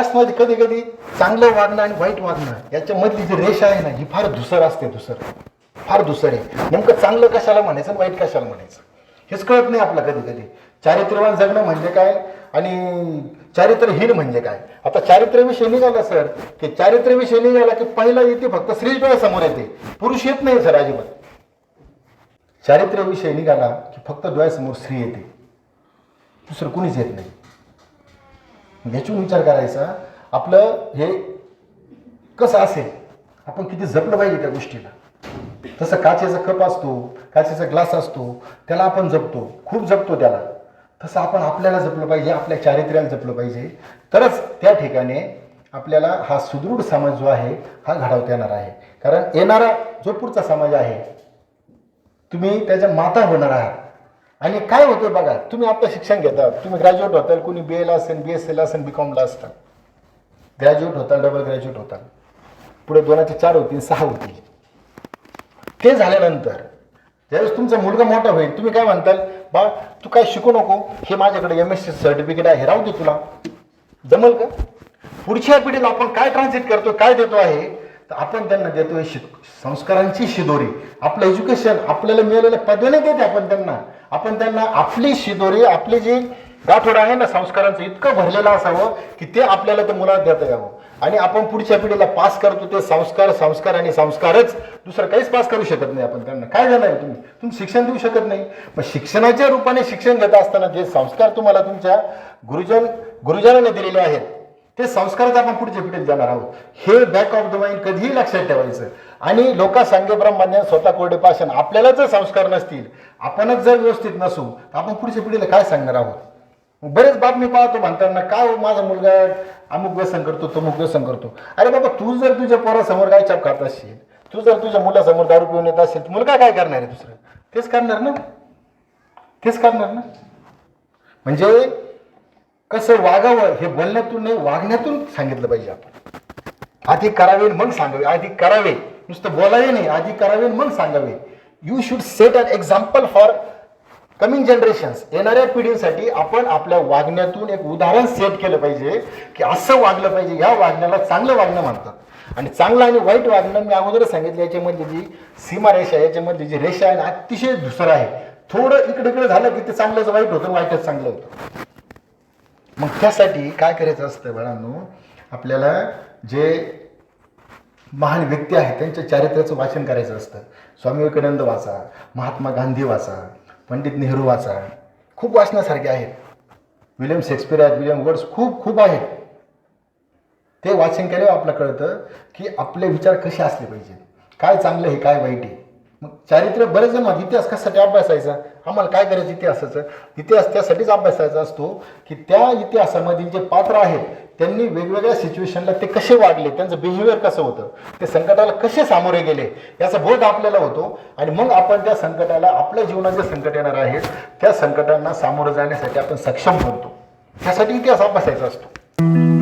लास्टमध्ये कधी कधी चांगलं वागणं आणि वाईट वागणं याच्यामधली जी रेषा आहे ना ही फार धुसर असते धुसर. फार धुसर आहे. नेमकं चांगलं कशाला म्हणायचं आणि वाईट कशाला म्हणायचं? हेच कळत नाही आपलं कधी कधी चारित्र्यवान जगणं म्हणजे काय आणि चारित्र्यहीन म्हणजे काय? आता चारित्र्यविषयी निघाला सर की चारित्र्यविषयी निघाला की पहिला येते फक्त स्त्री डोळ्यासमोर येते. पुरुष येत नाही सर अजिबात. चारित्र्यविषयी निघाला की फक्त डोळ्यासमोर स्त्री येते. दुसरं कुणीच येत नाही. मग याच्यावर विचार करायचा आपलं हे कसं असेल? आपण किती जपलं पाहिजे त्या गोष्टीला. तसं काचेचा कप असतो काचेचा ग्लास असतो त्याला आपण जपतो खूप जपतो त्याला. तसं आपण आपल्याला जपलं पाहिजे आपल्या चारित्र्याला जपलं पाहिजे. तरच त्या ठिकाणी आपल्याला हा सुदृढ समाज जो आहे हा घडवता येणार आहे. कारण येणारा जो पुढचा समाज आहे तुम्ही त्याच्या माता होणार आहात. आणि काय होतं बघा तुम्ही आपलं शिक्षण घेता तुम्ही ग्रॅज्युएट होताल कोणी बी एला असेल बी एस एला असेल बी कॉमला असताल. ग्रॅज्युएट होताल डबल ग्रॅज्युएट होताल. पुढे दोनाचे चार होतील सहा होतील. ते झाल्यानंतर ज्यावेळेस तुमचा मुलगा मोठा होईल तुम्ही काय म्हणताल? बा तू काय शिकू नको हे माझ्याकडे एम एस सी सर्टिफिकेट आहे राहू दे तुला. जमल का? पुढच्या पिढीला आपण काय ट्रान्सलेट करतो काय देतो आहे? तर आपण त्यांना देतोय शि संस्कारांची शिदोरी. आपलं एज्युकेशन आपल्याला मिळालेल्या पदवी देते आपण त्यांना. आपण त्यांना आपली शिदोरी आपली जी गाठोड आहे ना संस्कारांचं इतकं भरलेलं असावं की ते आपल्याला त्या मुलाला देता यावं. आणि आपण पुढच्या पिढीला पास करतो ते संस्कार संस्कार आणि संस्कारच दुसरं काहीच पास करू शकत नाही आपण त्यांना. काय झालं आहे तुम्ही? तुम्ही शिक्षण देऊ शकत नाही. पण शिक्षणाच्या रूपाने शिक्षण घेत असताना जे संस्कार तुम्हाला तुमच्या गुरुजन गुरुजनाने दिलेले आहेत ते संस्कारच आपण पुढच्या पिढीत जाणार आहोत. हे बॅक ऑफ द माइंड कधीही लक्षात ठेवायचं. आणि लोका सांगे ब्रह्मज्ञान स्वतः कोरडे पाषाण आपल्याला जर संस्कार नसतील आपणच जर व्यवस्थित नसू तर आपण पुढच्या पिढीला काय सांगणार आहोत? बरेच बातमी पाहतो म्हणताना काय हो माझा मुलगा अमुक व्यसन करतो तमुक व्यसन करतो. अरे बाबा तू जर तुझ्या पोरासमोर काय चाप खात असशील तू जर तुझ्या मुलासमोर दारू पिऊन येत असेल तर मुलगा काय करणार आहे दुसरं? तेच करणार ना? तेच करणार ना? म्हणजे कसं वागावं हे बोलण्यातून नाही वागण्यातून सांगितलं पाहिजे आपण. आधी करावे आणि मग सांगावे. आधी करावे. नुसतं बोलावे नाही आधी करावे आणि मग सांगावे. You should set an example for coming generations येणाऱ्या पिढीसाठी आपण आपल्या वागण्यातून एक उदाहरण सेट केलं पाहिजे की असं वागलं पाहिजे ह्या वागण्याला चांगलं वागणं म्हणतात. आणि चांगलं आणि वाईट वागणं मी अगोदरच सांगितलं याच्यामध्ये जी सीमारेषा याच्यामधली याच्यामध्ये जी रेषा आहे ना अतिशय धुसर आहे. थोडं इकडे इकडे झालं की ते चांगलंच वाईट होतं वाईटच चांगलं होतं. मग त्यासाठी काय करायचं असतं बाळांनो? आपल्याला जे महान व्यक्ती आहेत त्यांच्या चारित्र्याचं वाचन करायचं असतं. स्वामी विवेकानंद वाचा महात्मा गांधी वाचा पंडित नेहरू वाचा. खूप वाचण्यासारखे आहेत. विलियम शेक्सपियर आहेत विलियम वर्ड्स खूप खूप आहेत. ते वाचन केल्यावर आपलं कळतं की आपले विचार कसे असले पाहिजे काय चांगलं आहे काय वाईट आहे. मग चारित्र्य बरेच जण म्हणतात, इतिहास कशासाठी अभ्यासायचा. आम्हाला काय करायचं इतिहासाचं? इतिहास त्यासाठीच अभ्यासायचा असतो की त्या इतिहासामधील जे पात्र आहेत त्यांनी वेगवेगळ्या सिच्युएशनला ते कसे वागले त्यांचं बिहेवियर कसं होतं ते संकटाला कसे सामोरे गेले याचा बोध आपल्याला होतो. आणि मग आपण त्या संकटाला आपल्या जीवनात जे संकट येणार आहेत त्या संकटांना सामोरं जाण्यासाठी आपण सक्षम बनतो. त्यासाठी इतिहास अभ्यासायचा असतो.